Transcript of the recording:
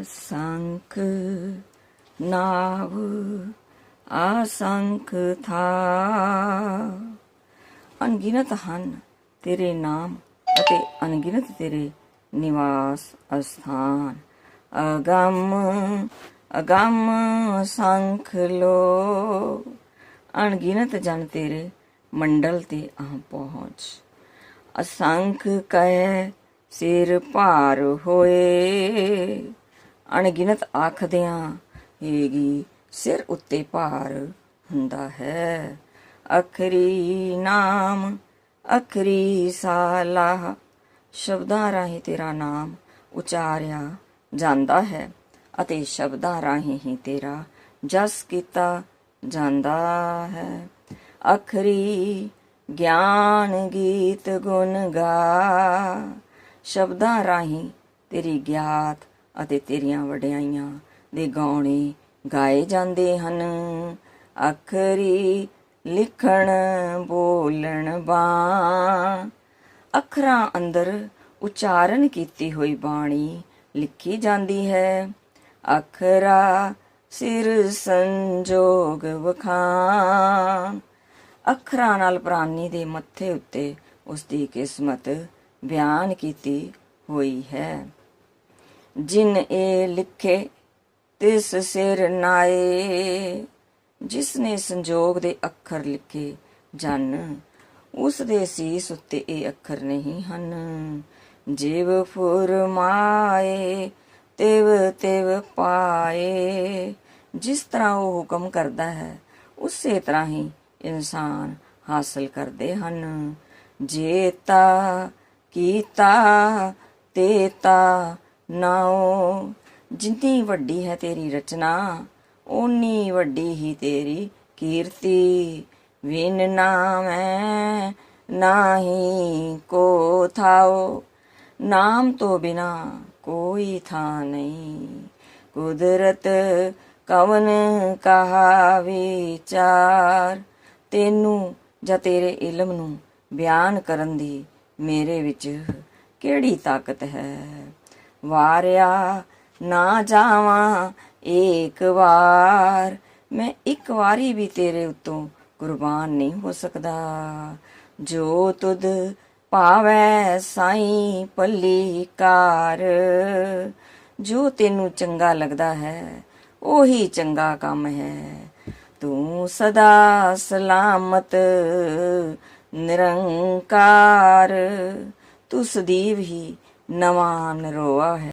ਅਸੰਖ ਨਾਵ ਅਸੰਖ ਥਾ। ਅਣਗਿਣਤ ਹਨ ਤੇਰੇ ਨਾਮ ਅਤੇ ਅਣਗਿਣਤ ਤੇਰੇ ਨਿਵਾਸ ਅਸਥਾਨ। ਅਗੰਮ ਅਗੰਮ ਸੰਖ ਲੋ। ਅਣਗਿਣਤ ਜਨ ਤੇਰੇ ਮੰਡਲ ਤੇ ਆ ਪਹੁੰਚ। ਅਸੰਖ ਕਹਿ ਸਿਰ ਭਾਰ ਹੋਏ। ਅਣਗਿਣਤ ਆਖਦਿਆਂ ਏਗੀ ਸਿਰ ਉੱਤੇ ਭਾਰ ਹੁੰਦਾ ਹੈ। ਅਖਰੀ ਨਾਮ, ਅਖਰੀ ਸਾਲਾ ਸ਼ਬਦਾਂ ਰਾਹੀਂ ਤੇਰਾ ਨਾਮ ਉਚਾਰਿਆ ਜਾਂਦਾ ਹੈ ਅਤੇ ਸ਼ਬਦਾਂ ਰਾਹੀਂ ਹੀ ਤੇਰਾ ਜਸ ਕੀਤਾ ਜਾਂਦਾ ਹੈ। ਅਖਰੀ ਗਿਆਨ ਗੀਤ ਗੁਣ ਗਾ, ਸ਼ਬਦਾਂ ਰਾਹੀਂ ਤੇਰੀ ਗਿਆਤ ਅਤੇ ਤੇਰੀਆਂ ਵਡਿਆਈਆਂ ਦੇ ਗਾਉਣੇ ਗਾਏ ਜਾਂਦੇ ਹਨ। ਅਖਰੀ ਲਿਖਣ, ਬੋਲਣ ਬਾਣ। ਅੱਖਰਾਂ ਅੰਦਰ ਉਚਾਰਨ ਕੀਤੀ ਹੋਈ ਬਾਣੀ ਲਿਖੀ ਜਾਂਦੀ ਹੈ। ਅੱਖਰਾ ਸਿਰ ਸੰਜੋਗ ਵਖਾਣ। ਅੱਖਰਾਂ ਨਾਲ ਪ੍ਰਾਨੀ ਦੇ ਮੱਥੇ ਉੱਤੇ ਉਸ ਦੀ ਕਿਸਮਤ ਬਿਆਨ ਕੀਤੀ ਹੋਈ ਹੈ। ਜਿਨ ਇਹ ਲਿਖੇ, ਤਿਸ ਸਿਰ ਨਾਏ। ਜਿਸ ਨੇ ਸੰਜੋਗ ਦੇ ਅੱਖਰ ਲਿਖੇ ਜਨ, ਉਸ ਦੇ ਸੀਸ ਉੱਤੇ ਇਹ ਅੱਖਰ ਨਹੀਂ ਹਨ। ਜਿਵ ਫੁਰਮਾਏ ਤਿਵ ਤਿਵ ਪਾਏ। ਜਿਸ ਤਰ੍ਹਾਂ ਉਹ ਹੁਕਮ ਕਰਦਾ ਹੈ, ਉਸੇ ਤਰ੍ਹਾਂ ਹੀ ਇਨਸਾਨ ਹਾਸਲ ਕਰਦੇ ਹਨ। ਜੇਤਾ, ਕੀਤਾ, ਤੇਤਾ ਨਾਉ, ਜਿੰਨੀ ਵੱਡੀ ਹੈ ਤੇਰੀ ਰਚਨਾ, ਓਨੀ ਵੱਡੀ ਹੀ ਤੇਰੀ ਕੀਰਤੀ। ਵਿਨ ਨਾਮੈ ਨਾਹੀ ਕੋ ਥਾਓ ਨਾਮ ਤੋਂ ਬਿਨਾ ਕੋਈ ਥਾਂ ਨਹੀਂ। ਕੁਦਰਤ ਕਵਨ ਕਹਾ ਵਿਚਾਰ ਤੈਨੂੰ ਜਾਂ ਤੇਰੇ ਇਲਮ ਨੂੰ ਬਿਆਨ ਕਰਨ ਦੀ ਮੇਰੇ ਵਿੱਚ ਕਿਹੜੀ ਤਾਕਤ ਹੈ? ਵਾਰਿਆ ਨਾ ਜਾਵਾਂ ਏਕ ਵਾਰ। ਮੈਂ ਇੱਕ ਵਾਰੀ ਵੀ ਤੇਰੇ ਉਤੋਂ ਕੁਰਬਾਨ ਨਹੀਂ ਹੋ ਸਕਦਾ। ਜੋ ਤੁਧ ਭਾਵੈ ਸਾਈ ਪੱਲੀ ਕਾਰ। ਜੋ ਤੈਨੂੰ ਚੰਗਾ ਲੱਗਦਾ ਹੈ, ਉਹੀ ਚੰਗਾ ਕੰਮ ਹੈ। ਤੂੰ ਸਦਾ ਸਲਾਮਤ, ਨਿਰੰਕਾਰ। ਤੂੰ ਸਦੀਵ ਹੀ ਨਵਾਂ ਨਰੋਆ ਹੈ।